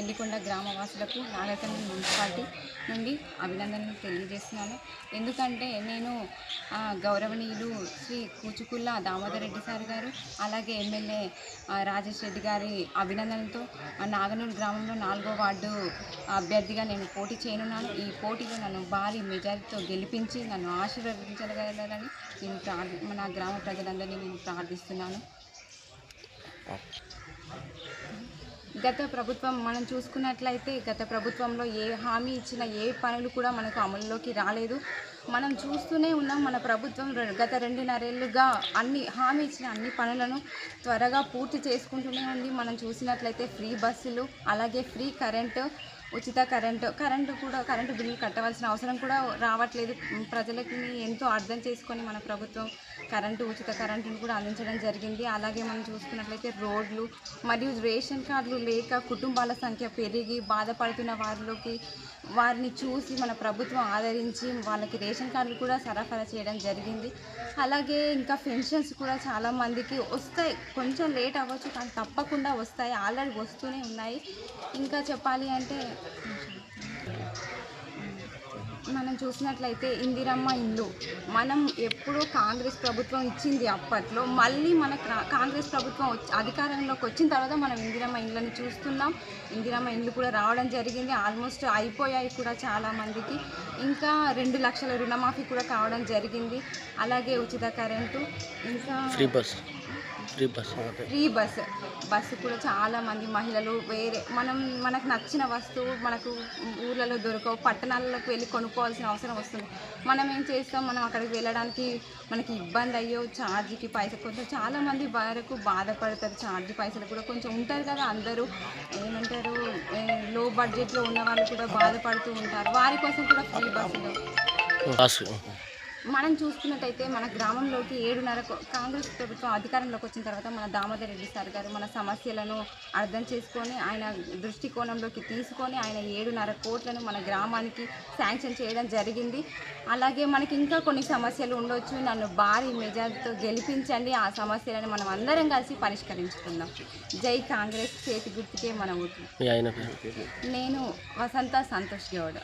ఎల్లికొండ గ్రామవాసులకు నాగరికర్ణ municipality నుండి అభినందనలు తెలియజేస్తున్నాను. ఎందుకంటే నేను గౌరవనీయులు శ్రీ కూచుకుల్ల దామోదర్ రెడ్డి సార్ గారు అలాగే ఎమ్మెల్యే రాజేష్ రెడ్డి గారి అభినందనలతో నాగనూరు గ్రామంలో నాలుగో వార్డు అభ్యర్థిగా నేను పోటీ చేయనున్నాను. ఈ పోటీలో నన్ను భారీ మెజారిటీతో గెలిపించి నన్ను ఆశీర్వదించగలగాలని నేను ప్రార్థి నా గ్రామ ప్రజలందరినీ నేను ప్రార్థిస్తున్నాను. గత ప్రభుత్వం మనం చూసుకున్నట్లయితే గత ప్రభుత్వంలో ఏ హామీ ఇచ్చిన ఏ పనులు కూడా మనకు అమలులోకి రాలేదు. మనం చూస్తూనే ఉన్నాం మన ప్రభుత్వం గత రెండున్నరేళ్ళుగా అన్ని హామీ ఇచ్చిన అన్ని పనులను త్వరగా పూర్తి చేసుకుంటూనే ఉంది. మనం చూసినట్లయితే ఫ్రీ బస్సులు అలాగే ఫ్రీ కరెంటు ఉచిత కరెంటు కరెంటు కూడా కరెంటు బిల్లు కట్టవలసిన అవసరం కూడా రావట్లేదు. ప్రజలకి ఎంతో అర్థం చేసుకొని మన ప్రభుత్వం కరెంటు ఉచిత కరెంటును కూడా అందించడం జరిగింది. అలాగే మనం చూసుకున్నట్లయితే రోడ్లు మరియు రేషన్ కార్డులు లేక కుటుంబాల సంఖ్య పెరిగి బాధపడుతున్న వారిలోకి వారిని చూసి మన ప్రభుత్వం ఆదరించి వాళ్ళకి రేషన్ కార్డులు కూడా సరఫరా చేయడం జరిగింది. అలాగే ఇంకా పెన్షన్స్ కూడా చాలా మందికి వస్తాయి. కొంచెం లేట్ అవ్వచ్చు కానీ తప్పకుండా వస్తాయి. ఆల్రెడీ వస్తూనే ఉన్నాయి. ఇంకా చెప్పాలి అంటే చూసినట్లయితే ఇందిరమ్మ ఇల్లు. మనం ఎప్పుడో కాంగ్రెస్ ప్రభుత్వం ఇచ్చింది అప్పట్లో. మళ్ళీ మన కాంగ్రెస్ ప్రభుత్వం వచ్చి- అధికారంలోకి వచ్చిన తర్వాత మనం ఇందిరమ్మ ఇండ్లను చూస్తున్నాం. ఇందిరమ్మ ఇండ్లు కూడా రావడం జరిగింది. ఆల్మోస్ట్ అయిపోయాయి కూడా చాలా మందికి. ఇంకా రెండు లక్షల రుణమాఫీ కూడా కావడం జరిగింది. అలాగే ఉచిత కరెంటు. ఇంకా free bus. Free bus free bus bus కూడా చాలా మంది మహిళలు వేరే మనం మనకు నచ్చిన వస్తువు మనకు ఊర్లలో దొరకవు పట్టణాలకు వెళ్ళి కొనుక్కోవాల్సిన అవసరం వస్తుంది. మనం ఏం చేస్తాం మనం అక్కడికి వెళ్ళడానికి మనకి ఇబ్బంది అయ్యో ఛార్జీకి పైసలు కొంచెం చాలా మంది వరకు బాధపడతారు ఛార్జీ పైసలు కూడా. కొంచెం ఉంటారు కదా అందరూ ఏమంటారు లో బడ్జెట్లో ఉన్న వాళ్ళు కూడా బాధపడుతూ ఉంటారు. వారి కోసం కూడా ఫ్రీ బస్సులు బస్ మనం చూసుకున్నట్టయితే మన గ్రామంలోకి ఏడున్నర కాంగ్రెస్ ప్రభుత్వం అధికారంలోకి వచ్చిన తర్వాత మన దామోదర్ రెడ్డి సార్ గారు మన సమస్యలను అర్థం చేసుకొని ఆయన దృష్టికోణంలోకి తీసుకొని ఆయన ఏడున్నర కోట్లను మన గ్రామానికి శాంక్షన్ చేయడం జరిగింది. అలాగే మనకి ఇంకా కొన్ని సమస్యలు ఉండొచ్చు. నన్ను భారీ మెజార్టీతో గెలిపించండి. ఆ సమస్యలను మనం అందరం కలిసి పరిష్కరించుకుందాం. జై కాంగ్రెస్ చేతి గుర్తుకే మన పేరు? నేను వసంత సంతోష్ గౌడ్.